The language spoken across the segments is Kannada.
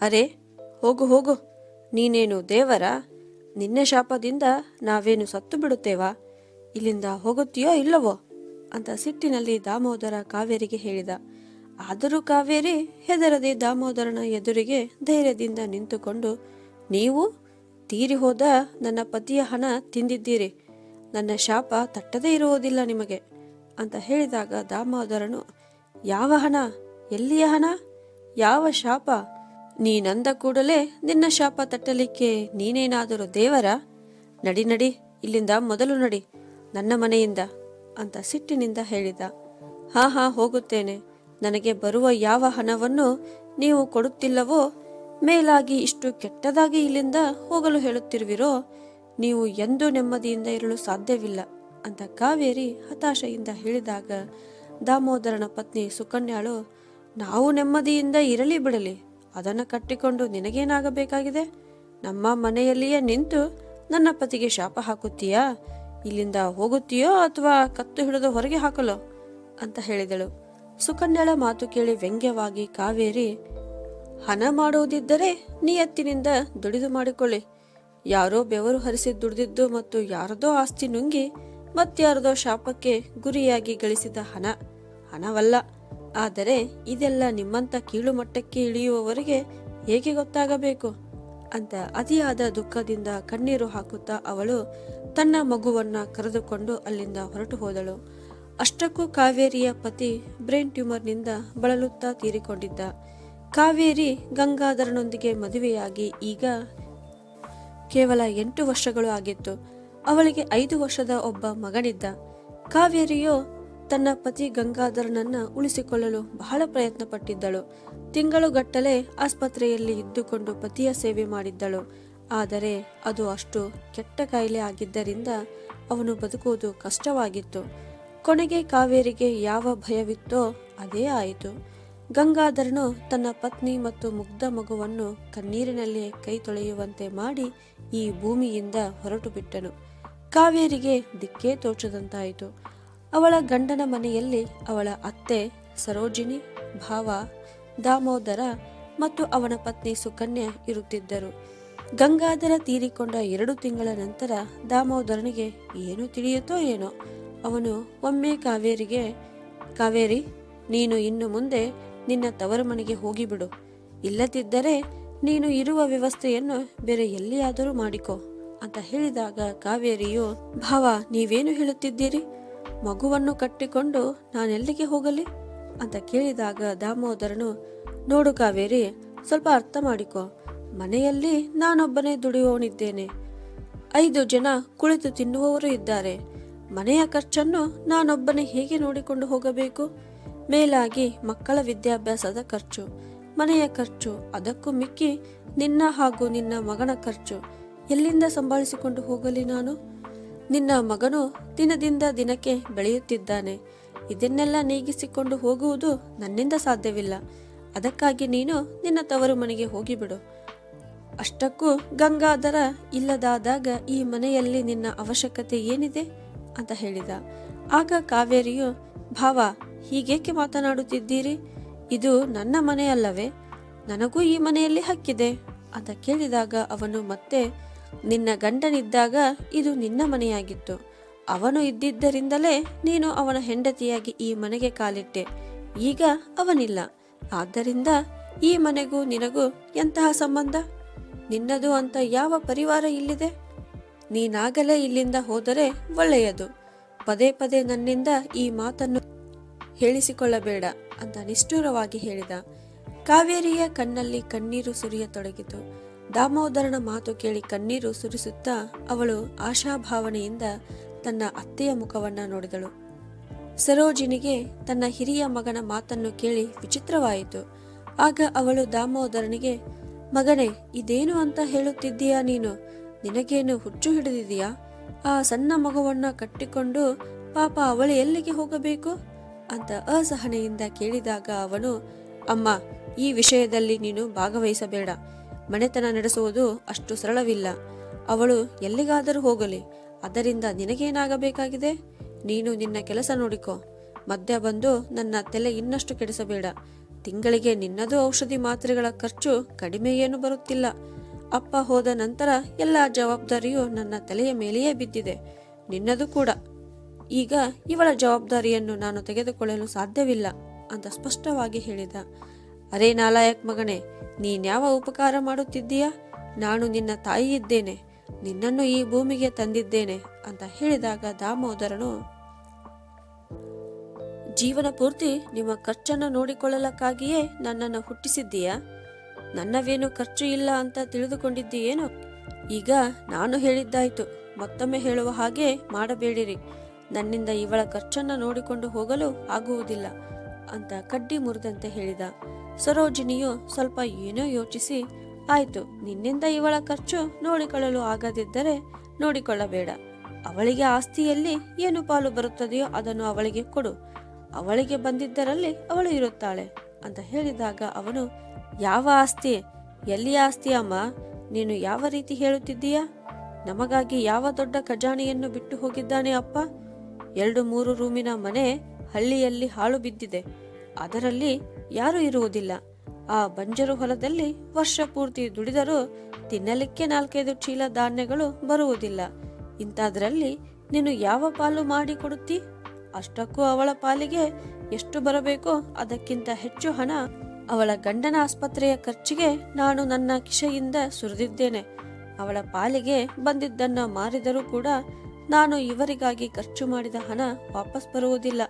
ಅರೆ, ಹೋಗು ಹೋಗು. ನೀನೇನು ದೇವರ? ನಿನ್ನೆ ಶಾಪದಿಂದ ನಾವೇನು ಸತ್ತು ಬಿಡುತ್ತೇವಾ? ಇಲ್ಲಿಂದ ಹೋಗುತ್ತೀಯೋ ಇಲ್ಲವೋ? ಅಂತ ಸಿಟ್ಟಿನಲ್ಲಿ ದಾಮೋದರ ಕಾವೇರಿಗೆ ಹೇಳಿದ. ಆದರೂ ಕಾವೇರಿ ಹೆದರದೆ ದಾಮೋದರನ ಎದುರಿಗೆ ಧೈರ್ಯದಿಂದ ನಿಂತುಕೊಂಡು, ನೀವು ತೀರಿ ಹೋದ ನನ್ನ ಪತಿಯ ಹಣ ತಿಂದಿದ್ದೀರಿ. ನನ್ನ ಶಾಪ ತಟ್ಟದೇ ಇರುವುದಿಲ್ಲ ನಿಮಗೆ. ಅಂತ ಹೇಳಿದಾಗ ದಾಮೋದರನು, ಯಾವ ಹಣ? ಎಲ್ಲಿಯ ಹಣ? ಯಾವ ಶಾಪ? ನೀನಂದ ಕೂಡಲೇ ನಿನ್ನ ಶಾಪ ತಟ್ಟಲಿಕ್ಕೆ ನೀನೇನಾದರೂ ದೇವರ? ನಡಿ ನಡಿ, ಇಲ್ಲಿಂದ ಮೊದಲು ನಡಿ, ನನ್ನ ಮನೆಯಿಂದ ಅಂತ ಸಿಟ್ಟಿನಿಂದ ಹೇಳಿದ. ಹಾ ಹಾ, ಹೋಗುತ್ತೇನೆ. ನನಗೆ ಬರುವ ಯಾವ ಹಣವನ್ನು ನೀವು ಕೊಡುತ್ತಿಲ್ಲವೋ, ಮೇಲಾಗಿ ಇಷ್ಟು ಕೆಟ್ಟದಾಗಿ ಇಲ್ಲಿಂದ ಹೋಗಲು ಹೇಳುತ್ತಿರುವಿರೋ, ನೀವು ಎಂದೂ ನೆಮ್ಮದಿಯಿಂದ ಇರಲು ಸಾಧ್ಯವಿಲ್ಲ ಅಂತ ಕಾವೇರಿ ಹತಾಶೆಯಿಂದ ಹೇಳಿದಾಗ, ದಾಮೋದರನ ಪತ್ನಿ ಸುಕನ್ಯಾಳು, ನಾವು ನೆಮ್ಮದಿಯಿಂದ ಇರಲಿ ಬಿಡಲಿ. ಅದನ್ನು ಕಟ್ಟಿಕೊಂಡು ನಿನಗೇನಾಗಬೇಕಾಗಿದೆ? ನಮ್ಮ ಮನೆಯಲ್ಲಿಯೇ ನಿಂತು ನನ್ನ ಪತಿಗೆ ಶಾಪ ಹಾಕುತ್ತೀಯಾ? ಇಲ್ಲಿಂದ ಹೋಗುತ್ತೀಯೋ ಅಥವಾ ಕತ್ತು ಹಿಡಿದು ಹೊರಗೆ ಹಾಕಲೋ? ಅಂತ ಹೇಳಿದಳು. ಸುಕನ್ಯಳ ಮಾತು ಕೇಳಿ ವ್ಯಂಗ್ಯವಾಗಿ ಕಾವೇರಿ ಹಣ ಮಾಡುವುದಿದ್ದರೆ ನಿಯತ್ತಿನಿಂದ ದುಡಿದು ಮಾಡಿಕೊಳ್ಳಿ. ಯಾರೋ ಬೆವರು ಹರಿಸಿ ದುಡಿದಿದ್ದು ಮತ್ತು ಯಾರದೋ ಆಸ್ತಿ ನುಂಗಿ ಮತ್ತಾರದೋ ಶಾಪಕ್ಕೆ ಗುರಿಯಾಗಿ ಗಳಿಸಿದ ಹಣ ಹಣವಲ್ಲ. ಆದರೆ ಇದೆಲ್ಲ ನಿಮ್ಮಂತ ಕೀಳು ಮಟ್ಟಕ್ಕೆ ಇಳಿಯುವವರಿಗೆ ಹೇಗೆ ಗೊತ್ತಾಗಬೇಕು? ಅಂತ ಅತಿಯಾದ ದುಃಖದಿಂದ ಕಣ್ಣೀರು ಹಾಕುತ್ತಾ ಅವಳು ತನ್ನ ಮಗುವನ್ನ ಕರೆದುಕೊಂಡು ಅಲ್ಲಿಂದ ಹೊರಟು ಹೋದಳು. ಅಷ್ಟಕ್ಕೂ ಕಾವೇರಿಯ ಪತಿ ಬ್ರೈನ್ ಟ್ಯೂಮರ್ನಿಂದ ಬಳಲುತ್ತಾ ತೀರಿಕೊಂಡಿದ್ದ. ಕಾವೇರಿ ಗಂಗಾಧರನೊಂದಿಗೆ ಮದುವೆಯಾಗಿ ಈಗ ಕೇವಲ ಎಂಟು ವರ್ಷಗಳು ಆಗಿತ್ತು. ಅವಳಿಗೆ ಐದು ವರ್ಷದ ಒಬ್ಬ ಮಗನಿದ್ದ. ಕಾವೇರಿಯು ತನ್ನ ಪತಿ ಗಂಗಾಧರನನ್ನ ಉಳಿಸಿಕೊಳ್ಳಲು ಬಹಳ ಪ್ರಯತ್ನ ಪಟ್ಟಿದ್ದಳು ತಿಂಗಳುಗಟ್ಟಲೆ ಆಸ್ಪತ್ರೆಯಲ್ಲಿ ಇದ್ದುಕೊಂಡು ಪತಿಯ ಸೇವೆ ಮಾಡಿದ್ದಳು. ಆದರೆ ಅದು ಅಷ್ಟು ಕೆಟ್ಟ ಕಾಯಿಲೆ ಆಗಿದ್ದರಿಂದ ಅವನು ಬದುಕುವುದು ಕಷ್ಟವಾಗಿತ್ತು. ಕೊನೆಗೆ ಕಾವೇರಿಗೆ ಯಾವ ಭಯವಿತ್ತೋ ಅದೇ ಆಯಿತು. ಗಂಗಾಧರನು ತನ್ನ ಪತ್ನಿ ಮತ್ತು ಮುಗ್ಧ ಮಗುವನ್ನು ಕಣ್ಣೀರಿನಲ್ಲಿ ಕೈ ತೊಳೆಯುವಂತೆ ಮಾಡಿ ಈ ಭೂಮಿಯಿಂದ ಹೊರಟು ಬಿಟ್ಟನು ಕಾವೇರಿಗೆ ದಿಕ್ಕೇ ತೋಚದಂತಾಯಿತು. ಅವಳ ಗಂಡನ ಮನೆಯಲ್ಲಿ ಅವಳ ಅತ್ತೆ ಸರೋಜಿನಿ, ಭಾವ, ದಾಮೋದರ ಮತ್ತು ಅವನ ಪತ್ನಿ ಸುಕನ್ಯಾ ಇರುತ್ತಿದ್ದರು. ಗಂಗಾಧರ ತೀರಿಕೊಂಡ ಎರಡು ತಿಂಗಳ ನಂತರ ದಾಮೋದರನಿಗೆ ಏನು ತಿಳಿಯುತ್ತೋ ಏನೋ, ಅವನು ಒಮ್ಮೆ ಕಾವೇರಿಗೆ, ಕಾವೇರಿ, ನೀನು ಇನ್ನು ಮುಂದೆ ನಿನ್ನ ತವರು ಮನೆಗೆ ಹೋಗಿಬಿಡು. ಇಲ್ಲದಿದ್ದರೆ ನೀನು ಇರುವ ವ್ಯವಸ್ಥೆಯನ್ನು ಬೇರೆ ಎಲ್ಲಿಯಾದರೂ ಮಾಡಿಕೊ ಅಂತ ಹೇಳಿದಾಗ ಕಾವೇರಿಯು, ಭಾವ, ನೀವೇನು ಹೇಳುತ್ತಿದ್ದೀರಿ? ಮಗುವನ್ನು ಕಟ್ಟಿಕೊಂಡು ನಾನೆಲ್ಲಿಗೆ ಹೋಗಲಿ? ಅಂತ ಕೇಳಿದಾಗ ದಾಮೋದರನು, ನೋಡು ಕಾವೇರಿ, ಸ್ವಲ್ಪ ಅರ್ಥ ಮಾಡಿಕೊ. ಮನೆಯಲ್ಲಿ ನಾನೊಬ್ಬನೇ ದುಡಿಯುವವನಿದ್ದೇನೆ. ಐದು ಜನ ಕುಳಿತು ತಿನ್ನುವವರು ಇದ್ದಾರೆ. ಮನೆಯ ಖರ್ಚನ್ನು ನಾನೊಬ್ಬನೇ ಹೇಗೆ ನೋಡಿಕೊಂಡು ಹೋಗಬೇಕು? ಮೇಲಾಗಿ ಮಕ್ಕಳ ವಿದ್ಯಾಭ್ಯಾಸದ ಖರ್ಚು, ಮನೆಯ ಖರ್ಚು, ಅದಕ್ಕೂ ಮಿಕ್ಕಿ ನಿನ್ನ ಹಾಗೂ ನಿನ್ನ ಮಗನ ಖರ್ಚು. ಎಲ್ಲಿಂದ ಸಂಭಾಳಿಸಿಕೊಂಡು ಹೋಗಲಿ ನಾನು? ನಿನ್ನ ಮಗನು ದಿನದಿಂದ ದಿನಕ್ಕೆ ಬೆಳೆಯುತ್ತಿದ್ದಾನೆ. ಇದನ್ನೆಲ್ಲ ನೀಗಿಸಿಕೊಂಡು ಹೋಗುವುದು ನನ್ನಿಂದ ಸಾಧ್ಯವಿಲ್ಲ. ಅದಕ್ಕಾಗಿ ನೀನು ನಿನ್ನ ತವರು ಮನೆಗೆ ಹೋಗಿಬಿಡು. ಅಷ್ಟಕ್ಕೂ ಗಂಗಾಧರ ಇಲ್ಲದಾದಾಗ ಈ ಮನೆಯಲ್ಲಿ ನಿನ್ನ ಅವಶ್ಯಕತೆ ಏನಿದೆ ಅಂತ ಹೇಳಿದ. ಆಗ ಕಾವೇರಿಯು, ಭಾವ, ಹೀಗೇಕೆ ಮಾತನಾಡುತ್ತಿದ್ದೀರಿ? ಇದು ನನ್ನ ಮನೆಯಲ್ಲವೇ? ನನಗೂ ಈ ಮನೆಯಲ್ಲಿ ಹಕ್ಕಿದೆ ಅಂತ ಕೇಳಿದಾಗ ಅವನು ಮತ್ತೆ ನಿನ್ನ ಗಂಡನಿದ್ದಾಗ ಇದು ನಿನ್ನ ಮನೆಯಾಗಿತ್ತು. ಅವನು ಇದ್ದಿದ್ದರಿಂದಲೇ ನೀನು ಅವನ ಹೆಂಡತಿಯಾಗಿ ಈ ಮನೆಗೆ ಕಾಲಿಟ್ಟೆ. ಈಗ ಅವನಿಲ್ಲ. ಆದ್ದರಿಂದ ಈ ಮನೆಗೂ ನಿನಗೂ ಎಂತಹ ಸಂಬಂಧ? ನಿನ್ನದು ಅಂತ ಯಾವ ಪರಿವಾರ ಇಲ್ಲಿದೆ? ನೀನಾಗಲೇ ಇಲ್ಲಿಂದ ಹೋದರೆ ಒಳ್ಳೆಯದು. ಪದೇ ಪದೇ ನನ್ನಿಂದ ಈ ಮಾತನ್ನು ಹೇಳಿಸಿಕೊಳ್ಳಬೇಡ ಅಂತ ನಿಷ್ಠುರವಾಗಿ ಹೇಳಿದ. ಕಾವೇರಿಯ ಕಣ್ಣಲ್ಲಿ ಕಣ್ಣೀರು ಸುರಿಯತೊಡಗಿತು. ದಾಮೋದರನ ಮಾತು ಕೇಳಿ ಕಣ್ಣೀರು ಸುರಿಸುತ್ತಾ ಅವಳು ಆಶಾಭಾವನೆಯಿಂದ ತನ್ನ ಅತ್ತೆಯ ಮುಖವನ್ನ ನೋಡಿದಳು. ಸರೋಜಿನಿಗೆ ತನ್ನ ಹಿರಿಯ ಮಗನ ಮಾತನ್ನು ಕೇಳಿ ವಿಚಿತ್ರವಾಯಿತು. ಆಗ ಅವಳು ದಾಮೋದರನಿಗೆ, ಮಗನೇ, ಇದೇನು ಅಂತ ಹೇಳುತ್ತಿದ್ದೀಯಾ ನೀನು? ನಿನಗೇನು ಹುಚ್ಚು ಹಿಡಿದಿದೆಯಾ ಆ ಸಣ್ಣ ಮಗುವನ್ನ ಕಟ್ಟಿಕೊಂಡು ಪಾಪ ಅವಳು ಎಲ್ಲಿಗೆ ಹೋಗಬೇಕು? ಅಂತ ಅಸಹನೆಯಿಂದ ಕೇಳಿದಾಗ ಅವನು, ಅಮ್ಮ, ಈ ವಿಷಯದಲ್ಲಿ ನೀನು ಭಾಗವಹಿಸಬೇಡ. ಮನೆತನ ನಡೆಸುವುದು ಅಷ್ಟು ಸರಳವಿಲ್ಲ. ಅವಳು ಎಲ್ಲಿಗಾದರೂ ಹೋಗಲಿ, ಅದರಿಂದ ನಿನಗೇನಾಗಬೇಕಾಗಿದೆ? ನೀನು ನಿನ್ನ ಕೆಲಸ ನೋಡಿಕೋ. ಮಧ್ಯ ಬಂದು ನನ್ನ ತಲೆ ಇನ್ನಷ್ಟು ಕೆಡಿಸಬೇಡ. ತಿಂಗಳಿಗೆ ನಿನ್ನದು ಔಷಧಿ ಮಾತ್ರೆಗಳ ಖರ್ಚು ಕಡಿಮೆ ಬರುತ್ತಿಲ್ಲ. ಅಪ್ಪ ಹೋದ ನಂತರ ಎಲ್ಲ ಜವಾಬ್ದಾರಿಯು ನನ್ನ ತಲೆಯ ಮೇಲೆಯೇ ಬಿದ್ದಿದೆ. ನಿನ್ನದು ಕೂಡ. ಈಗ ಇವಳ ಜವಾಬ್ದಾರಿಯನ್ನು ನಾನು ತೆಗೆದುಕೊಳ್ಳಲು ಸಾಧ್ಯವಿಲ್ಲ ಅಂತ ಸ್ಪಷ್ಟವಾಗಿ ಹೇಳಿದ. ಅರೇ ನಾಲಾಯಕ್ ಮಗನೇ ನೀನ್ಯಾವ ಉಪಕಾರ ಮಾಡುತ್ತಿದ್ದೀಯಾ? ನಾನು ನಿನ್ನ ತಾಯಿ ಇದ್ದೇನೆ ನಿನ್ನನ್ನು ಈ ಭೂಮಿಗೆ ತಂದಿದ್ದೇನೆ ಅಂತ ಹೇಳಿದಾಗ ದಾಮೋದರನು, ಜೀವನ ಪೂರ್ತಿ ನಿಮ್ಮ ಖರ್ಚನ್ನು ನೋಡಿಕೊಳ್ಳಲಕ್ಕಾಗಿಯೇ ನನ್ನನ್ನು ಹುಟ್ಟಿಸಿದ್ದೀಯಾ? ನನ್ನವೇನು ಖರ್ಚು ಇಲ್ಲ ಅಂತ ತಿಳಿದುಕೊಂಡಿದ್ದೀಯೇನು? ಈಗ ನಾನು ಹೇಳಿದ್ದಾಯ್ತು, ಮತ್ತೊಮ್ಮೆ ಹೇಳುವ ಹಾಗೆ ಮಾಡಬೇಡಿರಿ. ನನ್ನಿಂದ ಇವಳ ಖರ್ಚನ್ನು ನೋಡಿಕೊಂಡು ಹೋಗಲು ಆಗುವುದಿಲ್ಲ ಅಂತ ಕಡ್ಡಿ ಮುರಿದಂತೆ ಹೇಳಿದ. ಸರೋಜಿನಿಯು ಸ್ವಲ್ಪ ಏನೋ ಯೋಚಿಸಿ, ಆಯಿತು, ನಿನ್ನಿಂದ ಇವಳ ಖರ್ಚು ನೋಡಿಕೊಳ್ಳಲು ಆಗದಿದ್ದರೆ ನೋಡಿಕೊಳ್ಳಬೇಡ. ಅವಳಿಗೆ ಆಸ್ತಿಯಲ್ಲಿ ಏನು ಪಾಲು ಬರುತ್ತದೆಯೋ ಅದನ್ನು ಅವಳಿಗೆ ಕೊಡು. ಅವಳಿಗೆ ಬಂದಿದ್ದರಲ್ಲಿ ಅವಳು ಇರುತ್ತಾಳೆ, ಅಂತ ಹೇಳಿದಾಗ ಅವನು, ಯಾವ ಆಸ್ತಿ? ಎಲ್ಲಿಯ ಆಸ್ತಿ ಅಮ್ಮ? ನೀನು ಯಾವ ರೀತಿ ಹೇಳುತ್ತಿದ್ದೀಯಾ? ನಮಗಾಗಿ ಯಾವ ದೊಡ್ಡ ಖಜಾನೆಯನ್ನು ಬಿಟ್ಟು ಹೋಗಿದ್ದಾನೆ ಅಪ್ಪ? ಎರಡು ಮೂರು ರೂಮಿನ ಮನೆ ಹಳ್ಳಿಯಲ್ಲಿ ಹಾಳು ಬಿದ್ದಿದೆ. ಅದರಲ್ಲಿ ಯಾರೂ ಇರುವುದಿಲ್ಲ. ಆ ಬಂಜರು ಹೊಲದಲ್ಲಿ ವರ್ಷ ಪೂರ್ತಿ ದುಡಿದರೂ ತಿನ್ನಲಿಕ್ಕೆ ನಾಲ್ಕೈದು ಚೀಲ ಧಾನ್ಯಗಳು ಬರುವುದಿಲ್ಲ. ಇಂಥದ್ರಲ್ಲಿ ನೀನು ಯಾವ ಪಾಲು ಮಾಡಿ ಕೊಡುತ್ತಿ ಅಷ್ಟಕ್ಕೂ ಅವಳ ಪಾಲಿಗೆ ಎಷ್ಟು ಬರಬೇಕೋ ಅದಕ್ಕಿಂತ ಹೆಚ್ಚು ಹಣ ಅವಳ ಗಂಡನ ಆಸ್ಪತ್ರೆಯ ಖರ್ಚಿಗೆ ನಾನು ನನ್ನ ಕಿಶೆಯಿಂದ ಸುರಿದಿದ್ದೇನೆ. ಅವಳ ಪಾಲಿಗೆ ಬಂದಿದ್ದನ್ನು ಮಾರಿದರೂ ಕೂಡ ನಾನು ಇವರಿಗಾಗಿ ಖರ್ಚು ಮಾಡಿದ ಹಣ ವಾಪಸ್ ಬರುವುದಿಲ್ಲ.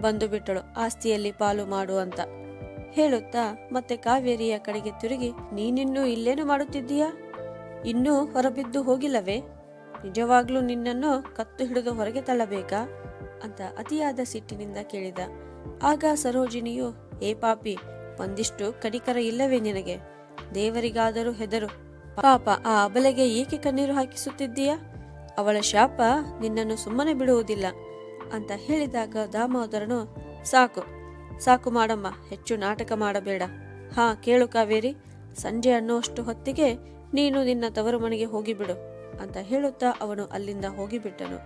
ಬಂದು ಬಿಟ್ಟಳು ಆಸ್ತಿಯಲ್ಲಿ ಪಾಲು ಮಾಡು ಅಂತ. ಹೇಳುತ್ತಾ, ಮತ್ತೆ ಕಾವೇರಿಯ ಕಡೆಗೆ ತಿರುಗಿ, ನೀನಿನ್ನೂ ಇಲ್ಲೇನು ಮಾಡುತ್ತಿದ್ದೀಯಾ? ಇನ್ನೂ ಹೊರಬಿದ್ದು ಹೋಗಿಲ್ಲವೇ? ನಿಜವಾಗ್ಲೂ ನಿನ್ನನ್ನು ಕತ್ತು ಹಿಡಿದು ಹೊರಗೆ ತಳ್ಳಬೇಕಾ? ಅಂತ ಅತಿಯಾದ ಸಿಟ್ಟಿನಿಂದ ಕೇಳಿದ. ಆಗ ಸರೋಜಿನಿಯು, ಏ ಪಾಪಿ, ಒಂದಿಷ್ಟು ಕಡಿಕರ ಇಲ್ಲವೇ ನಿನಗೆ? ದೇವರಿಗಾದರೂ ಹೆದರು. ಪಾಪ, ಆ ಅಬಲೆಗೆ ಏಕೆ ಕಣ್ಣೀರು ಹಾಕಿಸುತ್ತಿದ್ದೀಯಾ? ಅವಳ ಶಾಪ ನಿನ್ನನ್ನು ಸುಮ್ಮನೆ ಬಿಡುವುದಿಲ್ಲ. ಅಂತ ಹೇಳಿದಾಗ ದಾಮೋದರನು, ಸಾಕು ಸಾಕು ಮಾಡಮ್ಮ, ಹೆಚ್ಚು ನಾಟಕ ಮಾಡಬೇಡ. ಹಾ, ಕೇಳು ಕಾವೇರಿ, ಸಂಜೆ ಅನ್ನುವಷ್ಟು ಹೊತ್ತಿಗೆ ನೀನು ನಿನ್ನ ತವರು ಮನೆಗೆ ಹೋಗಿಬಿಡು, ಅಂತ ಹೇಳುತ್ತಾ ಅವನು ಅಲ್ಲಿಂದ ಹೋಗಿಬಿಟ್ಟನು.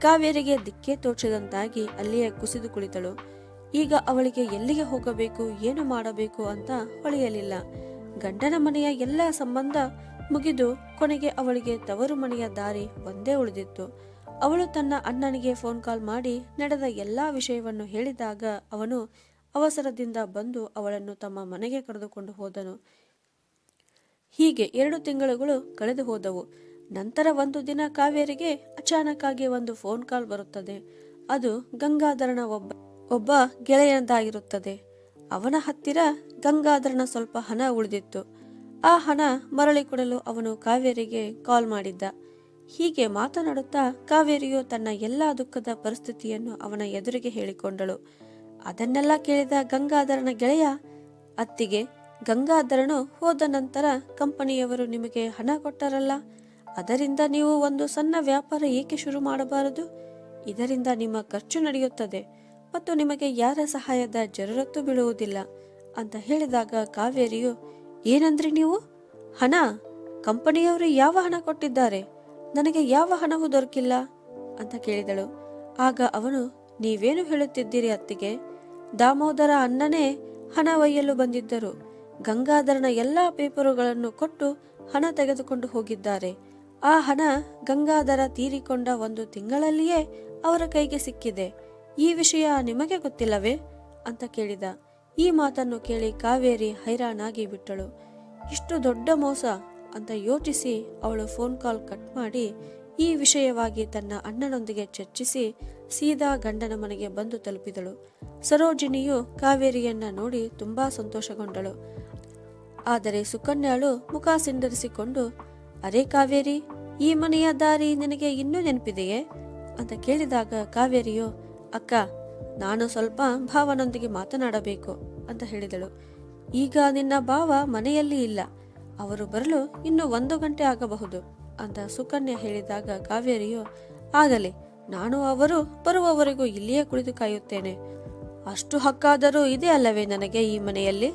ಕಾವೇರಿಗೆ ದಿಕ್ಕೇ ತೋಚದಂತಾಗಿ ಅಲ್ಲಿಯೇ ಕುಸಿದು ಕುಳಿತಳು. ಈಗ ಅವಳಿಗೆ ಎಲ್ಲಿಗೆ ಹೋಗಬೇಕು, ಏನು ಮಾಡಬೇಕು ಅಂತ ಹೊಳೆಯಲಿಲ್ಲ. ಗಂಡನ ಮನೆಯ ಎಲ್ಲ ಸಂಬಂಧ ಮುಗಿದು ಕೊನೆಗೆ ಅವಳಿಗೆ ತವರು ಮನೆಯ ದಾರಿ ಒಂದೇ ಉಳಿದಿತ್ತು. ಅವಳು ತನ್ನ ಅಣ್ಣನಿಗೆ ಫೋನ್ ಕಾಲ್ ಮಾಡಿ ನಡೆದ ಎಲ್ಲಾ ವಿಷಯವನ್ನು ಹೇಳಿದಾಗ ಅವನು ಅವಸರದಿಂದ ಬಂದು ಅವಳನ್ನು ತಮ್ಮ ಮನೆಗೆ ಕರೆದುಕೊಂಡು ಹೋದನು. ಹೀಗೆ ಎರಡು ತಿಂಗಳುಗಳು ಕಳೆದು ಹೋದವು. ನಂತರ ಒಂದು ದಿನ ಕಾವೇರಿಗೆ ಅಚಾನಕ್ಕಾಗಿ ಒಂದು ಫೋನ್ ಕಾಲ್ ಬರುತ್ತದೆ. ಅದು ಗಂಗಾಧರನ ಒಬ್ಬ ಒಬ್ಬ ಗೆಳೆಯನದಾಗಿರುತ್ತದೆ ಅವನ ಹತ್ತಿರ ಗಂಗಾಧರನ ಸ್ವಲ್ಪ ಹಣ ಉಳಿದಿತ್ತು. ಆ ಹಣ ಮರಳಿ ಕೊಡಲು ಅವನು ಕಾವೇರಿಗೆ ಕಾಲ್ ಮಾಡಿದ್ದ. ಹೀಗೆ ಮಾತನಾಡುತ್ತಾ ಕಾವೇರಿಯು ತನ್ನ ಎಲ್ಲಾ ದುಃಖದ ಪರಿಸ್ಥಿತಿಯನ್ನು ಅವನ ಎದುರಿಗೆ ಹೇಳಿಕೊಂಡಳು. ಅದನ್ನೆಲ್ಲ ಕೇಳಿದ ಗಂಗಾಧರನ ಗೆಳೆಯ ಅತ್ತಿಗೆ, ಗಂಗಾಧರನು ಹೋದ ನಂತರ ಕಂಪನಿಯವರು ನಿಮಗೆ ಹಣ ಕೊಟ್ಟರಲ್ಲ? ಅದರಿಂದ ನೀವು ಒಂದು ಸಣ್ಣ ವ್ಯಾಪಾರ ಏಕೆ ಶುರು ಮಾಡಬಾರದು? ಇದರಿಂದ ನಿಮ್ಮ ಖರ್ಚು ನಡೆಯುತ್ತದೆ ಮತ್ತು ನಿಮಗೆ ಯಾರ ಸಹಾಯದ ಜರುರತ್ತು ಬೀಳುವುದಿಲ್ಲ ಅಂತ ಹೇಳಿದಾಗ ಕಾವೇರಿಯು, ಏನಂದ್ರಿ ನೀವು? ಹಣ? ಕಂಪನಿಯವರು ಯಾವ ಹಣ ಕೊಟ್ಟಿದ್ದಾರೆ? ನನಗೆ ಯಾವ ಹಣವೂ ದೊರಕಿಲ್ಲ ಅಂತ ಕೇಳಿದಳು. ಆಗ ಅವನು, ನೀವೇನು ಹೇಳುತ್ತಿದ್ದೀರಿ ಅತ್ತಿಗೆ? ದಾಮೋದರ ಅಣ್ಣನೇ ಹಣ ಒಯ್ಯಲು ಬಂದಿದ್ದರು. ಗಂಗಾಧರನ ಎಲ್ಲ ಪೇಪರುಗಳನ್ನು ಕೊಟ್ಟು ಹಣ ತೆಗೆದುಕೊಂಡು ಹೋಗಿದ್ದಾರೆ. ಆ ಹಣ ಗಂಗಾಧರ ತೀರಿಕೊಂಡ ಒಂದು ತಿಂಗಳಲ್ಲಿಯೇ ಅವರ ಕೈಗೆ ಸಿಕ್ಕಿದೆ. ಈ ವಿಷಯ ನಿಮಗೆ ಗೊತ್ತಿಲ್ಲವೇ? ಅಂತ ಕೇಳಿದ. ಈ ಮಾತನ್ನು ಕೇಳಿ ಕಾವೇರಿ ಹೈರಾಣಾಗಿ ಬಿಟ್ಟಳು. ಇಷ್ಟು ದೊಡ್ಡ ಮೋಸ ಅಂತ ಯೋಚಿಸಿ ಅವಳು ಫೋನ್ ಕಾಲ್ ಕಟ್ ಮಾಡಿ ಈ ವಿಷಯವಾಗಿ ತನ್ನ ಅಣ್ಣನೊಂದಿಗೆ ಚರ್ಚಿಸಿ ಸೀದಾ ಗಂಡನ ಮನೆಗೆ ಬಂದು ತಲುಪಿದಳು. ಸರೋಜಿನಿಯು ಕಾವೇರಿಯನ್ನ ನೋಡಿ ತುಂಬಾ ಸಂತೋಷಗೊಂಡಳು. ಆದರೆ ಸುಕನ್ಯಾಳು ಮುಖ ಸಿಂಡರಿಸಿಕೊಂಡು ಅರೆ ಕಾವೇರಿ, ಈ ಮನೆಯ ದಾರಿ ನಿನಗೆ ಇನ್ನೂ ನೆನಪಿದೆಯೇ? ಅಂತ ಕೇಳಿದಾಗ ಕಾವೇರಿಯು, ಅಕ್ಕ, ನಾನು ಸ್ವಲ್ಪ ಭಾವನೊಂದಿಗೆ ಮಾತನಾಡಬೇಕು, ಅಂತ ಹೇಳಿದಳು. ಈಗ ನಿನ್ನ ಭಾವ ಮನೆಯಲ್ಲಿ ಇಲ್ಲ. ಅವರು ಬರಲು ಇನ್ನು ಒಂದು ಗಂಟೆ ಆಗಬಹುದು ಅಂತ ಸುಕನ್ಯಾ ಹೇಳಿದಾಗ ಕಾವೇರಿಯು, ಆಗಲಿ, ನಾನು ಅವರು ಬರುವವರೆಗೂ ಇಲ್ಲಿಯೇ ಕುಳಿತು ಕಾಯುತ್ತೇನೆ. ಅಷ್ಟು ಹಕ್ಕಾದರೂ ಇದೆ ಅಲ್ಲವೇ ನನಗೆ ಈ ಮನೆಯಲ್ಲಿ?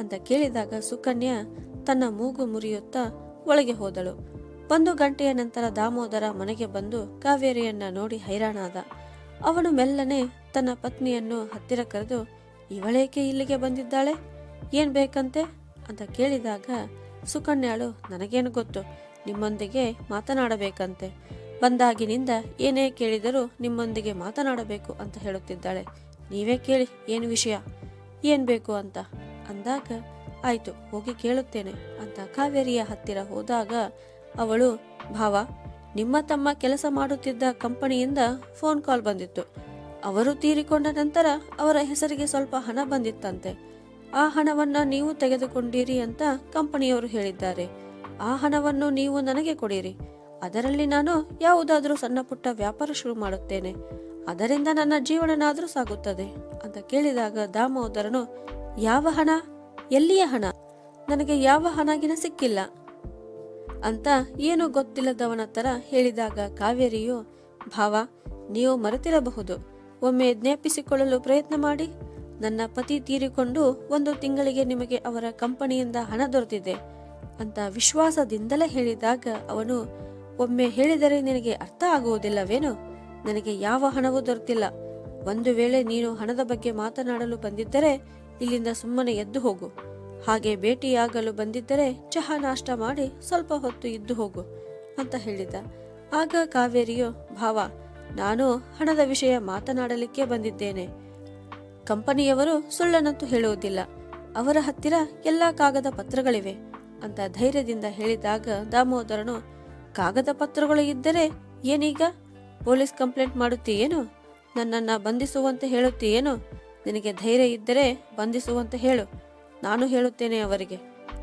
ಅಂತ ಕೇಳಿದಾಗ ಸುಕನ್ಯಾ ತನ್ನ ಮೂಗು ಮುರಿಯುತ್ತಾ ಒಳಗೆ ಹೋದಳು. ಒಂದು ಗಂಟೆಯ ನಂತರ ದಾಮೋದರ ಮನೆಗೆ ಬಂದು ಕಾವೇರಿಯನ್ನ ನೋಡಿ ಹೈರಾಣಾದ. ಅವನು ಮೆಲ್ಲನೆ ತನ್ನ ಪತ್ನಿಯನ್ನು ಹತ್ತಿರ ಕರೆದು, ಇವಳೇಕೆ ಇಲ್ಲಿಗೆ ಬಂದಿದ್ದಾಳೆ? ಏನ್ ಬೇಕಂತೆ? ಅಂತ ಕೇಳಿದಾಗ ಸುಕನ್ಯಾಳು ನನಗೇನು ಗೊತ್ತು? ನಿಮ್ಮೊಂದಿಗೆ ಮಾತನಾಡಬೇಕಂತೆ. ಬಂದಾಗಿನಿಂದ ಏನೇ ಕೇಳಿದರೂ ನಿಮ್ಮೊಂದಿಗೆ ಮಾತನಾಡಬೇಕು ಅಂತ ಹೇಳುತ್ತಿದ್ದಾಳೆ. ನೀವೇ ಕೇಳಿ, ಏನು ವಿಷಯ? ಏನು ಬೇಕು ಅಂತ? ಅಂದಾಗ, ಆಯ್ತು, ಹೋಗಿ ಕೇಳುತ್ತೇನೆ ಅಂತ ಕಾವೇರಿಯ ಹತ್ತಿರ ಹೋದಾಗ ಅವಳು, ಭಾವ, ನಿಮ್ಮ ತಮ್ಮ ಕೆಲಸ ಮಾಡುತ್ತಿದ್ದ ಕಂಪನಿಯಿಂದ ಫೋನ್ ಕಾಲ್ ಬಂದಿತ್ತು. ಅವರು ತೀರಿಕೊಂಡ ನಂತರ ಅವರ ಹೆಸರಿಗೆ ಸ್ವಲ್ಪ ಹಣ ಬಂದಿತ್ತಂತೆ. ಆ ಹಣವನ್ನು ನೀವು ತೆಗೆದುಕೊಂಡಿರಿ ಅಂತ ಕಂಪನಿಯವರು ಹೇಳಿದ್ದಾರೆ. ಆ ಹಣವನ್ನು ನೀವು ನನಗೆ ಕೊಡಿರಿ. ಅದರಲ್ಲಿ ನಾನು ಯಾವುದಾದರೂ ಸಣ್ಣ ಪುಟ್ಟ ವ್ಯಾಪಾರ ಶುರು ಮಾಡುತ್ತೇನೆ. ಅದರಿಂದ ನನ್ನ ಜೀವನನಾದರೂ ಸಾಗುತ್ತದೆ. ಅಂತ ಕೇಳಿದಾಗ ದಾಮೋದರನು, ಯಾವ ಹಣ? ಎಲ್ಲಿಯ ಹಣ? ನನಗೆ ಯಾವ ಹಣಗಿನ ಸಿಕ್ಕಿಲ್ಲ. ಅಂತ ಏನು ಗೊತ್ತಿಲ್ಲದವನ ತರ ಹೇಳಿದಾಗ ಕಾವೇರಿಯು, ಭಾವ, ನೀವು ಮರೆತಿರಬಹುದು. ಒಮ್ಮೆ ಜ್ಞಾಪಿಸಿಕೊಳ್ಳಲು ಪ್ರಯತ್ನ ಮಾಡಿ. ನನ್ನ ಪತಿ ತೀರಿಕೊಂಡು ಒಂದು ತಿಂಗಳಿಗೆ ನಿಮಗೆ ಅವರ ಕಂಪನಿಯಿಂದ ಹಣ ದೊರೆತಿದೆ ಅಂತ ವಿಶ್ವಾಸದಿಂದಲೇ ಹೇಳಿದಾಗ ಅವನು, ಒಮ್ಮೆ ಹೇಳಿದರೆ ನಿನಗೆ ಅರ್ಥ ಆಗುವುದಿಲ್ಲವೇನು? ನನಗೆ ಯಾವ ಹಣವೂ ದೊರೆತಿಲ್ಲ. ಒಂದು ವೇಳೆ ನೀನು ಹಣದ ಬಗ್ಗೆ ಮಾತನಾಡಲು ಬಂದಿದ್ದರೆ ಇಲ್ಲಿಂದ ಸುಮ್ಮನೆ ಎದ್ದು ಹೋಗು. ಹಾಗೆ ಭೇಟಿಯಾಗಲು ಬಂದಿದ್ದರೆ ಚಹಾ ನಾಷ್ಟ ಮಾಡಿ ಸ್ವಲ್ಪ ಹೊತ್ತು ಇದ್ದು ಹೋಗು ಅಂತ ಹೇಳಿದ. ಆಗ ಕಾವೇರಿಯು, ಭಾವ, ನಾನು ಹಣದ ವಿಷಯ ಮಾತನಾಡಲಿಕ್ಕೆ ಬಂದಿದ್ದೇನೆ. ಕಂಪನಿಯವರು ಸುಳ್ಳನಂತೂ ಹೇಳುವುದಿಲ್ಲ. ಅವರ ಹತ್ತಿರ ಎಲ್ಲಾ ಕಾಗದ ಪತ್ರಗಳಿವೆ ಅಂತ ಧೈರ್ಯದಿಂದ ಹೇಳಿದಾಗ ದಾಮೋದರನು, ಕಾಗದ ಪತ್ರಗಳು ಇದ್ದರೆ ಏನೀಗ? ಪೊಲೀಸ್ ಕಂಪ್ಲೇಂಟ್ ಮಾಡುತ್ತೀಯೇನು? ನನ್ನನ್ನ ಬಂಧಿಸುವಂತೆ ಹೇಳುತ್ತೀಯೇನು? ನಿನಗೆ ಧೈರ್ಯ ಇದ್ದರೆ ಬಂಧಿಸುವಂತೆ ಹೇಳು. ನಾನು ಹೇಳುತ್ತೇನೆ ಅವರಿಗೆ,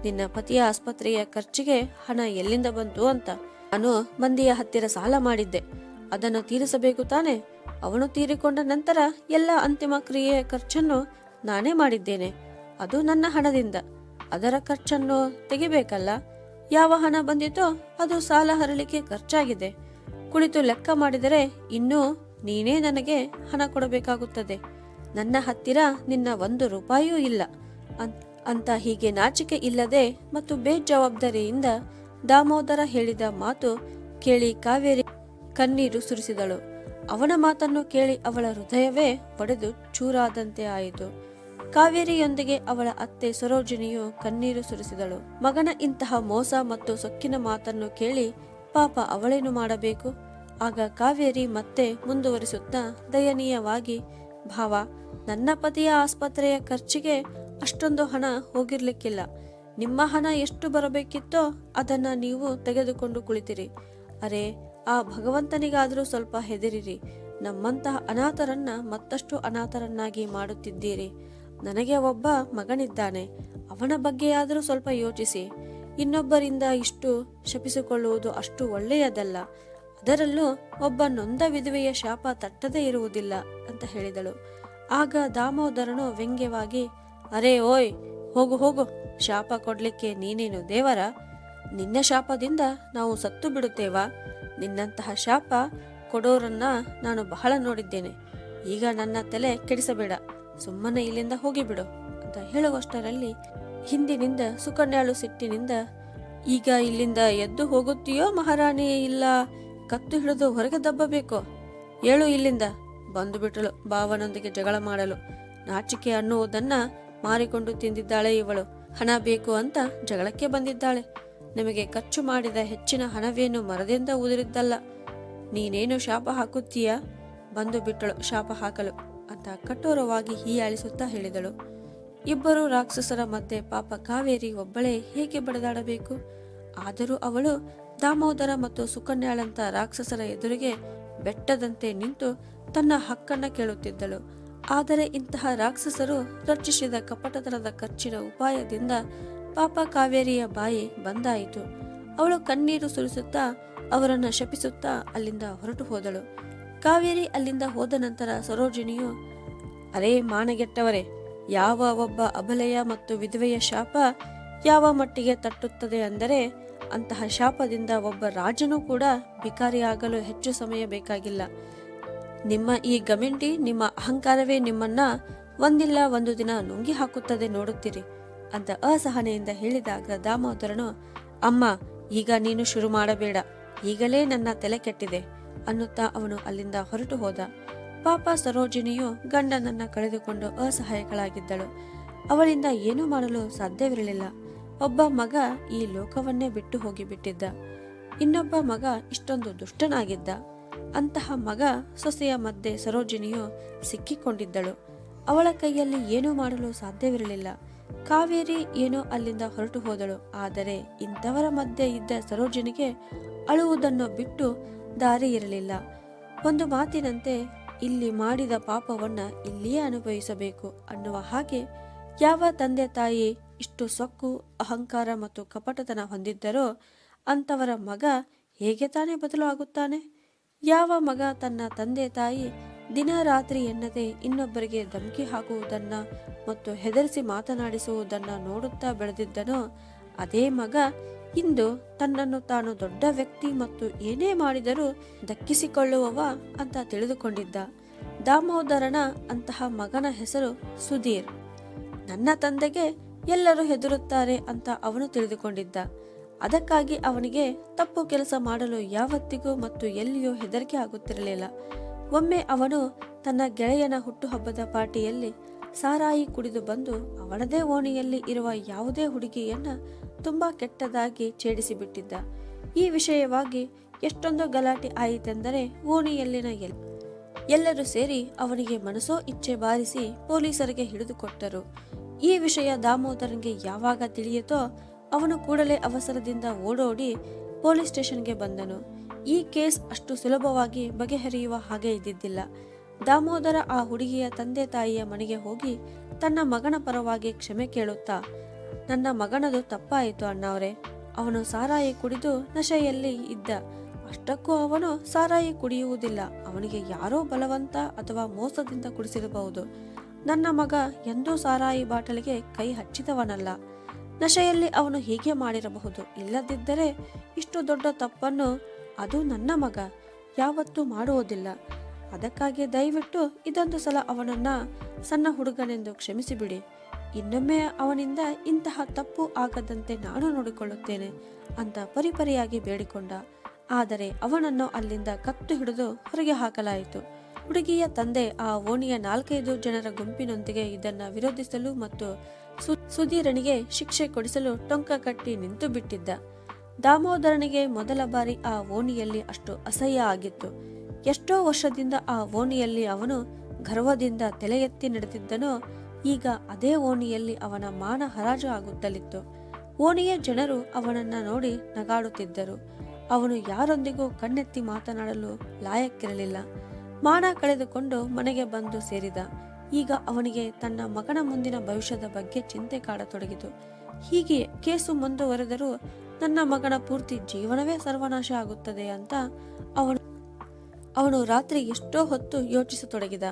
ನಿನ್ನ ಪತಿಯ ಆಸ್ಪತ್ರೆಯ ಖರ್ಚಿಗೆ ಹಣ ಎಲ್ಲಿಂದ ಬಂತು ಅಂತ. ನಾನು ಮಂದಿಯ ಹತ್ತಿರ ಸಾಲ ಮಾಡಿದ್ದೆ. ಅದನ್ನು ತೀರಿಸಬೇಕು ತಾನೆ? ಅವನು ತೀರಿಕೊಂಡ ನಂತರ ಎಲ್ಲ ಅಂತಿಮ ಕ್ರಿಯೆಯ ಖರ್ಚನ್ನು ನಾನೇ ಮಾಡಿದ್ದೇನೆ. ಅದು ನನ್ನ ಹಣದಿಂದ. ಅದರ ಖರ್ಚನ್ನು ತೆಗಿಬೇಕಲ್ಲ. ಯಾವ ಹಣ ಬಂದಿತೋ ಅದು ಸಾಲ ಹರಳಿಕೆ ಖರ್ಚಾಗಿದೆ. ಕುಳಿತು ಲೆಕ್ಕ ಮಾಡಿದರೆ ಇನ್ನೂ ನೀನೇ ನನಗೆ ಹಣ ಕೊಡಬೇಕಾಗುತ್ತದೆ. ನನ್ನ ಹತ್ತಿರ ನಿನ್ನ ಒಂದು ರೂಪಾಯಿಯೂ ಇಲ್ಲ. ಅಂತ ಹೀಗೆ ನಾಚಿಕೆ ಇಲ್ಲದೆ ಮತ್ತು ಬೇಜವಾಬ್ದಾರಿಯಿಂದ ದಾಮೋದರ ಹೇಳಿದ ಮಾತು ಕೇಳಿ ಕಾವೇರಿ ಕಣ್ಣೀರು ಸುರಿಸಿದಳು. ಅವನ ಮಾತನ್ನು ಕೇಳಿ ಅವಳ ಹೃದಯವೇ ಒಡೆದು ಚೂರಾದಂತೆ ಆಯಿತು. ಕಾವೇರಿಯೊಂದಿಗೆ ಅವಳ ಅತ್ತೆ ಸರೋಜಿನಿಯು ಕಣ್ಣೀರು ಸುರಿಸಿದಳು. ಮಗನ ಇಂತಹ ಮೋಸ ಮತ್ತು ಸೊಕ್ಕಿನ ಮಾತನ್ನು ಕೇಳಿ ಪಾಪ ಅವಳೇನು ಮಾಡಬೇಕು? ಆಗ ಕಾವೇರಿ ಮತ್ತೆ ಮುಂದುವರಿಸುತ್ತಾ ದಯನೀಯವಾಗಿ, ಭಾವ, ನನ್ನ ಪತಿಯ ಆಸ್ಪತ್ರೆಯ ಖರ್ಚಿಗೆ ಅಷ್ಟೊಂದು ಹಣ ಹೋಗಿರ್ಲಿಕ್ಕಿಲ್ಲ. ನಿಮ್ಮ ಹಣ ಎಷ್ಟು ಬರಬೇಕಿತ್ತೋ ಅದನ್ನ ನೀವು ತೆಗೆದುಕೊಂಡು ಕುಳಿತಿರಿ. ಅರೆ ಆ ಭಗವಂತನಿಗಾದರೂ ಸ್ವಲ್ಪ ಹೆದರಿರಿ. ನಮ್ಮಂತಹ ಅನಾಥರನ್ನ ಮತ್ತಷ್ಟು ಅನಾಥರನ್ನಾಗಿ ಮಾಡುತ್ತಿದ್ದೀರಿ. ನನಗೆ ಒಬ್ಬ ಮಗನಿದ್ದಾನೆ. ಅವನ ಬಗ್ಗೆಯಾದರೂ ಸ್ವಲ್ಪ ಯೋಚಿಸಿ. ಇನ್ನೊಬ್ಬರಿಂದ ಇಷ್ಟು ಶಪಿಸಿಕೊಳ್ಳುವುದು ಅಷ್ಟು ಒಳ್ಳೆಯದಲ್ಲ. ಅದರಲ್ಲೂ ಒಬ್ಬ ನೊಂದ ವಿಧವೆಯ ಶಾಪ ತಟ್ಟದೇ ಇರುವುದಿಲ್ಲ ಅಂತ ಹೇಳಿದಳು. ಆಗ ದಾಮೋದರನು ವ್ಯಂಗ್ಯವಾಗಿ, ಅರೇ ಓಯ್, ಹೋಗು ಹೋಗು. ಶಾಪ ಕೊಡ್ಲಿಕ್ಕೆ ನೀನೇನು ದೇವರ? ನಿನ್ನ ಶಾಪದಿಂದ ನಾವು ಸತ್ತು ಬಿಡುತ್ತೇವಾ? ನಿನ್ನಂತಹ ಶಾಪ ಕೊಡೋರನ್ನ ನಾನು ಬಹಳ ನೋಡಿದ್ದೇನೆ. ಈಗ ನನ್ನ ತಲೆ ಕೆಡಿಸಬೇಡ. ಸುಮ್ಮನೆ ಇಲ್ಲಿಂದ ಹೋಗಿಬಿಡು ಅಂತ ಹೇಳುವಷ್ಟರಲ್ಲಿ ಹಿಂದಿನಿಂದ ಸುಕನ್ಯಾಳು ಸಿಟ್ಟಿನಿಂದ, ಈಗ ಇಲ್ಲಿಂದ ಎದ್ದು ಹೋಗುತ್ತೀಯೋ ಮಹಾರಾಣಿ ಇಲ್ಲ, ಕತ್ತು ಹಿಡಿದು ಹೊರಗೆ ದಬ್ಬಬೇಕು. ಏಳು ಇಲ್ಲಿಂದ ಬಂದು ಬಿಟ್ಟಳು ಭಾವನೊಂದಿಗೆ ಜಗಳ ಮಾಡಲು. ನಾಚಿಕೆ ಅನ್ನುವುದನ್ನ ಮಾರಿಕೊಂಡು ತಿಂದಿದ್ದಾಳೆ ಇವಳು. ಹಣ ಬೇಕು ಅಂತ ಜಗಳಕ್ಕೆ ಬಂದಿದ್ದಾಳೆ. ನಿಮಗೆ ಖರ್ಚು ಮಾಡಿದ ಹೆಚ್ಚಿನ ಹಣವೇನು ಮರದಿಂದ ಉದುರಿದ್ದಲ್ಲ. ನೀನೇನು ಶಾಪ ಹಾಕುತ್ತೀಯಾ? ಬಂದು ಬಿಟ್ಟಳು, ಶಾಪ ಹಾಕಲು. ಅಂತ ಕಠೋರವಾಗಿ ಹೀಯಾಳಿಸುತ್ತಾ ಹೇಳಿದಳು. ಇಬ್ಬರು ರಾಕ್ಷಸರ ಮಧ್ಯೆ ಪಾಪ ಕಾವೇರಿ ಒಬ್ಬಳೇ ಹೇಗೆ ಬಡದಾಡಬೇಕು? ಆದರೂ ಅವಳು ದಾಮೋದರ ಮತ್ತು ಸುಕನ್ಯಾಳಂತ ರಾಕ್ಷಸರ ಎದುರಿಗೆ ಬೆಟ್ಟದಂತೆ ನಿಂತು ತನ್ನ ಹಕ್ಕನ್ನ ಕೇಳುತ್ತಿದ್ದಳು. ಆದರೆ ಇಂತಹ ರಾಕ್ಷಸರು ರಚಿಸಿದ ಕಪಟತನದ ಖರ್ಚಿನ ಉಪಾಯದಿಂದ ಪಾಪ ಕಾವೇರಿಯ ಬಾಯಿ ಬಂದಾಯಿತು. ಅವಳು ಕಣ್ಣೀರು ಸುರಿಸುತ್ತಾ ಅವರನ್ನ ಶಪಿಸುತ್ತಾ ಅಲ್ಲಿಂದ ಹೊರಟು ಹೋದಳು. ಕಾವೇರಿ ಅಲ್ಲಿಂದ ಹೋದ ನಂತರ ಸರೋಜಿನಿಯು, ಅರೇ ಮಾನಗೆಟ್ಟವರೇ, ಯಾವ ಒಬ್ಬ ಅಬಲೆಯ ಮತ್ತು ವಿಧವೆಯ ಶಾಪ ಯಾವ ಮಟ್ಟಿಗೆ ತಟ್ಟುತ್ತದೆ ಅಂದರೆ ಅಂತಹ ಶಾಪದಿಂದ ಒಬ್ಬ ರಾಜನೂ ಕೂಡ ಭಿಕಾರಿಯಾಗಲು ಹೆಚ್ಚು ಸಮಯ ಬೇಕಾಗಿಲ್ಲ. ನಿಮ್ಮ ಈ ಗಮಿಂಟಿ ನಿಮ್ಮ ಅಹಂಕಾರವೇ ನಿಮ್ಮನ್ನ ಒಂದಿಲ್ಲ ಒಂದು ದಿನ ನುಂಗಿ ಹಾಕುತ್ತದೆ ನೋಡುತ್ತೀರಿ. ಅಂತ ಅಸಹನೆಯಿಂದ ಹೇಳಿದಾಗ ದಾಮೋದರನು, ಅಮ್ಮ, ಈಗ ನೀನು ಶುರು ಮಾಡಬೇಡ. ಈಗಲೇ ನನ್ನ ತಲೆ ಕೆಟ್ಟಿದೆ, ಅನ್ನುತ್ತಾ ಅವನು ಅಲ್ಲಿಂದ ಹೊರಟು ಹೋದ. ಪಾಪ ಸರೋಜಿನಿಯು ಗಂಡನನ್ನ ಕಳೆದುಕೊಂಡು ಅಸಹಾಯಕಳಾಗಿದ್ದಳು. ಅವಳಿಂದ ಏನೂ ಮಾಡಲು ಸಾಧ್ಯವಿರಲಿಲ್ಲ. ಒಬ್ಬ ಮಗ ಈ ಲೋಕವನ್ನೇ ಬಿಟ್ಟು ಹೋಗಿಬಿಟ್ಟಿದ್ದ ಇನ್ನೊಬ್ಬ ಮಗ ಇಷ್ಟೊಂದು ದುಷ್ಟನಾಗಿದ್ದ. ಅಂತಹ ಮಗ ಸೊಸೆಯ ಮಧ್ಯೆ ಸರೋಜಿನಿಯು ಸಿಕ್ಕಿಕೊಂಡಿದ್ದಳು. ಅವಳ ಕೈಯಲ್ಲಿ ಏನೂ ಮಾಡಲು ಸಾಧ್ಯವಿರಲಿಲ್ಲ. ಕಾವೇರಿ ಏನೋ ಅಲ್ಲಿಂದ ಹೊರಟು ಹೋದಳು. ಆದರೆ ಇಂಥವರ ಮಧ್ಯೆ ಇದ್ದ ಸರೋಜಿನಿಗೆ ಅಳುವುದನ್ನು ಬಿಟ್ಟು ದಾರಿ ಇರಲಿಲ್ಲ. ಒಂದು ಮಾತಿನಂತೆ, ಇಲ್ಲಿ ಮಾಡಿದ ಪಾಪವನ್ನ ಇಲ್ಲಿಯೇ ಅನುಭವಿಸಬೇಕು ಅನ್ನುವ ಹಾಗೆ ಯಾವ ತಂದೆ ತಾಯಿ ಇಷ್ಟು ಸೊಕ್ಕು, ಅಹಂಕಾರ ಮತ್ತು ಕಪಟತನ ಹೊಂದಿದ್ದರೋ ಅಂಥವರ ಮಗ ಹೇಗೆ ತಾನೇ ಬದಲು ಆಗುತ್ತಾನೆ? ಯಾವ ಮಗ ತನ್ನ ತಂದೆ ತಾಯಿ ದಿನ ರಾತ್ರಿ ಎನ್ನದೆ ಇನ್ನೊಬ್ಬರಿಗೆ ಧಮಕಿ ಹಾಕುವುದನ್ನ ಮತ್ತು ಹೆದರಿಸಿ ಮಾತನಾಡಿಸುವುದನ್ನ ನೋಡುತ್ತಾ ಬೆಳೆದಿದ್ದನೋ, ಅದೇ ಮಗ ಇಂದು ತನ್ನನ್ನು ತಾನು ದೊಡ್ಡ ವ್ಯಕ್ತಿ ಮತ್ತು ಏನೇ ಮಾಡಿದರೂ ದಕ್ಕಿಸಿಕೊಳ್ಳುವವ ಅಂತ ತಿಳಿದುಕೊಂಡಿದ್ದ. ದಾಮೋದರನ ಅಂತಹ ಮಗನ ಹೆಸರು ಸುಧೀರ್. ನನ್ನ ತಂದೆಗೆ ಎಲ್ಲರೂ ಹೆದರುತ್ತಾರೆ ಅಂತ ಅವನು ತಿಳಿದುಕೊಂಡಿದ್ದ. ಅದಕ್ಕಾಗಿ ಅವನಿಗೆ ತಪ್ಪು ಕೆಲಸ ಮಾಡಲು ಯಾವತ್ತಿಗೂ ಮತ್ತು ಎಲ್ಲಿಯೂ ಹೆದರಿಕೆ ಆಗುತ್ತಿರಲಿಲ್ಲ. ಒಮ್ಮೆ ಅವನು ತನ್ನ ಗೆಳೆಯನ ಹುಟ್ಟುಹಬ್ಬದ ಪಾರ್ಟಿಯಲ್ಲಿ ಸಾರಾಯಿ ಕುಡಿದು ಬಂದು ಅವನದೇ ಓಣಿಯಲ್ಲಿ ಇರುವ ಯಾವುದೇ ಹುಡುಗಿಯನ್ನ ತುಂಬಾ ಕೆಟ್ಟದಾಗಿ ಛೇಡಿಸಿಬಿಟ್ಟಿದ್ದ. ಈ ವಿಷಯವಾಗಿ ಎಷ್ಟೊಂದು ಗಲಾಟೆ ಆಯಿತೆಂದರೆ ಓಣಿಯಲ್ಲಿನ ಎಲ್, ಎಲ್ಲರೂ ಸೇರಿ ಅವನಿಗೆ ಮನಸೋ ಇಚ್ಛೆ ಬಾರಿಸಿ ಪೊಲೀಸರಿಗೆ ಹಿಡಿದುಕೊಟ್ಟರು ಈ ವಿಷಯ ದಾಮೋದರನ್ಗೆ ಯಾವಾಗ ತಿಳಿಯಿತೋ ಅವನು ಕೂಡಲೇ ಅವಸರದಿಂದ ಓಡೋಡಿ ಪೊಲೀಸ್ ಸ್ಟೇಷನ್ಗೆ ಬಂದನು. ಈ ಕೇಸ್ ಅಷ್ಟು ಸುಲಭವಾಗಿ ಬಗೆಹರಿಯುವ ಹಾಗೆ ಇದ್ದಿದ್ದಿಲ್ಲ. ದಾಮೋದರ ಆ ಹುಡುಗಿಯ ತಂದೆ ತಾಯಿಯ ಮನೆಗೆ ಹೋಗಿ ತನ್ನ ಮಗನ ಪರವಾಗಿ ಕ್ಷಮೆ ಕೇಳುತ್ತಾ, ನನ್ನ ಮಗನದು ತಪ್ಪಾಯಿತು ಅಣ್ಣವರೇ. ಅವನು ಸಾರಾಯಿ ಕುಡಿದು ನಶೆಯಲ್ಲಿ ಇದ್ದ. ಅಷ್ಟಕ್ಕೂ ಅವನು ಸಾರಾಯಿ ಕುಡಿಯುವುದಿಲ್ಲ. ಅವನಿಗೆ ಯಾರೋ ಬಲವಂತ ಅಥವಾ ಮೋಸದಿಂದ ಕುಡಿಸಿರಬಹುದು. ನನ್ನ ಮಗ ಎಂದೂ ಸಾರಾಯಿ ಬಾಟಲಿಗೆ ಕೈ ಹಚ್ಚಿದವನಲ್ಲ. ನಶೆಯಲ್ಲಿ ಅವನು ಹೀಗೆ ಮಾಡಿರಬಹುದು. ಇಲ್ಲದಿದ್ದರೆ ಇಷ್ಟು ದೊಡ್ಡ ತಪ್ಪನ್ನು ಅದು ನನ್ನ ಮಗ. ಯಾವತ್ತೂ ಮಾಡುವುದಿಲ್ಲ. ಅದಕ್ಕಾಗಿ ದಯವಿಟ್ಟು ಇದೊಂದು ಸಲ ಅವನನ್ನ ಸಣ್ಣ ಹುಡುಗನೆಂದು ಕ್ಷಮಿಸಿಬಿಡಿ. ಇನ್ನೊಮ್ಮೆ ಅವನಿಂದ ಇಂತಹ ತಪ್ಪು ಆಗದಂತೆ ನಾನು ನೋಡಿಕೊಳ್ಳುತ್ತೇನೆ ಅಂತ ಪರಿಪರಿಯಾಗಿ ಬೇಡಿಕೊಂಡ. ಆದರೆ ಅವನನ್ನು ಅಲ್ಲಿಂದ ಕತ್ತು ಹಿಡಿದು ಹೊರಗೆ ಹಾಕಲಾಯಿತು. ಹುಡುಗಿಯ ತಂದೆ ಆ ಓಣಿಯ ನಾಲ್ಕೈದು ಜನರ ಗುಂಪಿನೊಂದಿಗೆ ಇದನ್ನು ವಿರೋಧಿಸಲು ಮತ್ತು ಸುಧೀರನಿಗೆ ಶಿಕ್ಷೆ ಕೊಡಿಸಲು ಟೊಂಕ ಕಟ್ಟಿ ನಿಂತು ಬಿಟ್ಟಿದ್ದ ದಾಮೋದರನಿಗೆ ಮೊದಲ ಬಾರಿ ಆ ಓಣಿಯಲ್ಲಿ ಅಷ್ಟು ಅಸಹ್ಯ ಆಗಿತ್ತು. ಎಷ್ಟೋ ವರ್ಷದಿಂದ ಆ ಓಣಿಯಲ್ಲಿ ಅವನು ಗರ್ವದಿಂದ ತಲೆ ಎತ್ತಿ ನಡೆದಿದ್ದನೋ, ಈಗ ಅದೇ ಓಣಿಯಲ್ಲಿ ಅವನ ಮಾನ ಹರಾಜು ಆಗುತ್ತಲಿತ್ತು. ಓಣಿಯ ಜನರು ಅವನನ್ನ ನೋಡಿ ನಗಾಡುತ್ತಿದ್ದರು. ಅವನು ಯಾರೊಂದಿಗೂ ಕಣ್ಣೆತ್ತಿ ಮಾತನಾಡಲು ಲಾಯಕ್ಕಿರಲಿಲ್ಲ. ಮಾನ ಕಳೆದುಕೊಂಡು ಮನೆಗೆ ಬಂದು ಸೇರಿದ. ಈಗ ಅವನಿಗೆ ತನ್ನ ಮಗನ ಮುಂದಿನ ಭವಿಷ್ಯದ ಬಗ್ಗೆ ಚಿಂತೆ ಕಾಡತೊಡಗಿತು. ಹೀಗೆ ಕೇಸು ಮುಂದುವರೆದರೂ ನನ್ನ ಮಗನ ಪೂರ್ತಿ ಜೀವನವೇ ಸರ್ವನಾಶ ಆಗುತ್ತದೆ ಅಂತ ಅವನು ಅವನು ರಾತ್ರಿ ಎಷ್ಟೋ ಹೊತ್ತು ಯೋಚಿಸತೊಡಗಿದ.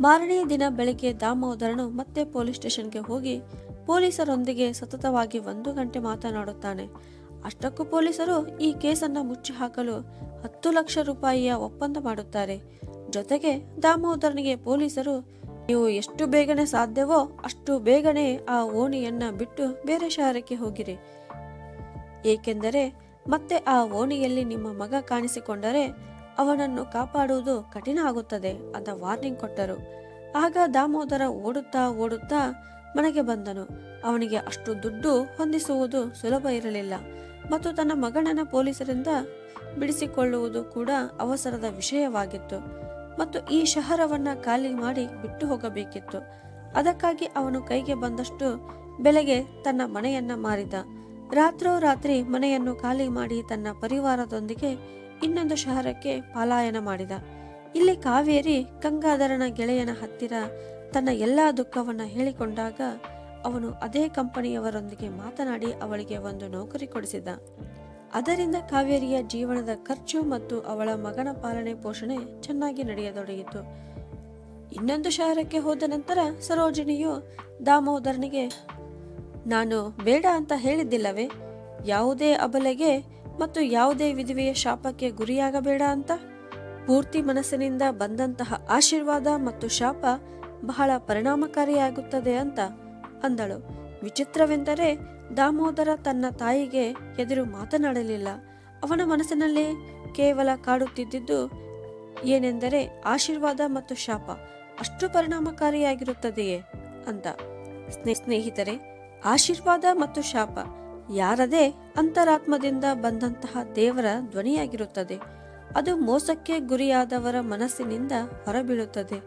ಮಾರನೆಯ ದಿನ ಬೆಳಗ್ಗೆ ದಾಮೋದರನು ಮತ್ತೆ ಪೊಲೀಸ್ ಸ್ಟೇಷನ್ಗೆ ಹೋಗಿ ಪೊಲೀಸರೊಂದಿಗೆ ಸತತವಾಗಿ ಒಂದು ಗಂಟೆ ಮಾತನಾಡುತ್ತಾನೆ. ಅಷ್ಟಕ್ಕೂ ಪೊಲೀಸರು ಈ ಕೇಸನ್ನು ಮುಚ್ಚಿ ಹಾಕಲು ಹತ್ತು ಲಕ್ಷ ರೂಪಾಯಿಯ ಒಪ್ಪಂದ ಮಾಡುತ್ತಾರೆ. ಜೊತೆಗೆ ದಾಮೋದರನಿಗೆ ಪೊಲೀಸರು, ನೀವು ಎಷ್ಟು ಬೇಗನೆ ಸಾಧ್ಯವೋ ಅಷ್ಟು ಬೇಗನೆ ಆ ಓಣಿಯನ್ನ ಬಿಟ್ಟು ಬೇರೆ ಶಹರಕ್ಕೆ ಹೋಗಿರಿ. ಏಕೆಂದರೆ ಮತ್ತೆ ಆ ಓಣಿಯಲ್ಲಿ ನಿಮ್ಮ ಮಗ ಕಾಣಿಸಿಕೊಂಡರೆ ಅವನನ್ನು ಕಾಪಾಡುವುದು ಕಠಿಣ ಆಗುತ್ತದೆ ಅಂತ ವಾರ್ನಿಂಗ್ ಕೊಟ್ಟರು. ಆಗ ದಾಮೋದರ ಓಡುತ್ತಾ ಓಡುತ್ತಾ ಮನೆಗೆ ಬಂದನು. ಅವನಿಗೆ ಅಷ್ಟು ದುಡ್ಡು ಹೊಂದಿಸುವುದು ಸುಲಭ ಇರಲಿಲ್ಲ ಮತ್ತು ತನ್ನ ಮಗನನ್ನ ಪೊಲೀಸರಿಂದ ಬಿಡಿಸಿಕೊಳ್ಳುವುದು ಕೂಡ ಅವಸರದ ವಿಷಯವಾಗಿತ್ತು ಮತ್ತು ಈ ಶಹರವನ್ನ ಖಾಲಿ ಮಾಡಿ ಬಿಟ್ಟು ಹೋಗಬೇಕಿತ್ತು. ಅದಕ್ಕಾಗಿ ಅವನು ಕೈಗೆ ಬಂದಷ್ಟು ಬೆಲೆಗೆ ತನ್ನ ಮನೆಯನ್ನ ಮಾರಿದ. ರಾತ್ರೋರಾತ್ರಿ ಮನೆಯನ್ನು ಖಾಲಿ ಮಾಡಿ ತನ್ನ ಪರಿವಾರದೊಂದಿಗೆ ಇನ್ನೊಂದು ಶಹರಕ್ಕೆ ಪಲಾಯನ ಮಾಡಿದ. ಇಲ್ಲಿ ಕಾವೇರಿ ಗಂಗಾಧರನ ಗೆಳೆಯನ ಹತ್ತಿರ ತನ್ನ ಎಲ್ಲಾ ದುಃಖವನ್ನ ಹೇಳಿಕೊಂಡಾಗ ಅವನು ಅದೇ ಕಂಪನಿಯವರೊಂದಿಗೆ ಮಾತನಾಡಿ ಅವಳಿಗೆ ಒಂದು ನೌಕರಿ ಕೊಡಿಸಿದ. ಅದರಿಂದ ಕಾವೇರಿಯ ಜೀವನದ ಖರ್ಚು ಮತ್ತು ಅವಳ ಮಗನ ಪಾಲನೆ ಪೋಷಣೆ ಚೆನ್ನಾಗಿ ನಡೆಯತೊಡಗಿತು. ಇನ್ನೊಂದು ಶಹರಕ್ಕೆ ಹೋದ ನಂತರ ಸರೋಜಿನಿಯು ದಾಮೋದರನಿಗೆ ನಾನು ಬೇಡ ಅಂತ ಹೇಳಿದ್ದಿಲ್ಲವೇ? ಯಾವುದೇ ಅಬಲೆಗೆ ಮತ್ತು ಯಾವುದೇ ವಿಧವೆಯ ಶಾಪಕ್ಕೆ ಗುರಿಯಾಗಬೇಡ ಅಂತ? ಪೂರ್ತಿ ಮನಸ್ಸಿನಿಂದ ಬಂದಂತಹ ಆಶೀರ್ವಾದ ಮತ್ತು ಶಾಪ ಬಹಳ ಪರಿಣಾಮಕಾರಿಯಾಗುತ್ತದೆ ಅಂತ ಅಂದಳು. ವಿಚಿತ್ರವೆಂದರೆ ದಾಮೋದರ ತನ್ನ ತಾಯಿಗೆ ಎದುರು ಮಾತನಾಡಲಿಲ್ಲ. ಅವನ ಮನಸ್ಸಿನಲ್ಲಿ ಕೇವಲ ಕಾಡುತ್ತಿದ್ದುದು ಏನೆಂದರೆ ಆಶೀರ್ವಾದ ಮತ್ತು ಶಾಪ. ಅಷ್ಟು ಪರಿಣಾಮಕಾರಿಯಾಗಿರುತ್ತದೆಯೇ? ಅಂತ. ಸ್ನೇ- ಸ್ನೇಹಿತರೆ ಆಶೀರ್ವಾದ ಮತ್ತು ಶಾಪ. ಯಾರದೇ ಅಂತರಾತ್ಮದಿಂದ ಬಂದಂತಹ ದೇವರ ಧ್ವನಿಯಾಗಿರುತ್ತದೆ. ಅದು ಮೋಸಕ್ಕೆ ಗುರಿಯಾದವರ ಮನಸ್ಸಿನಿಂದ ಹೊರಬೀಳುತ್ತದೆ.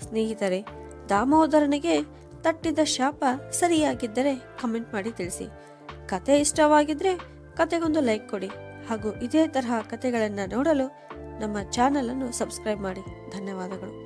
ಸ್ನೇಹಿತರೆ, ದಾಮೋದರನಿಗೆ ತಟ್ಟಿದ ಶಾಪ ಸರಿಯಾಗಿದ್ದರೆ ಕಮೆಂಟ್ ಮಾಡಿ ತಿಳಿಸಿ. ಕತೆ ಇಷ್ಟವಾಗಿದ್ರೆ ಕತೆಗೊಂದು ಲೈಕ್ ಕೊಡಿ ಹಾಗೂ ಇದೇ ತರಹ ಕತೆಗಳನ್ನು ನೋಡಲು ನಮ್ಮ ಚಾನಲನ್ನು ಸಬ್ಸ್ಕ್ರೈಬ್ ಮಾಡಿ. ಧನ್ಯವಾದಗಳು.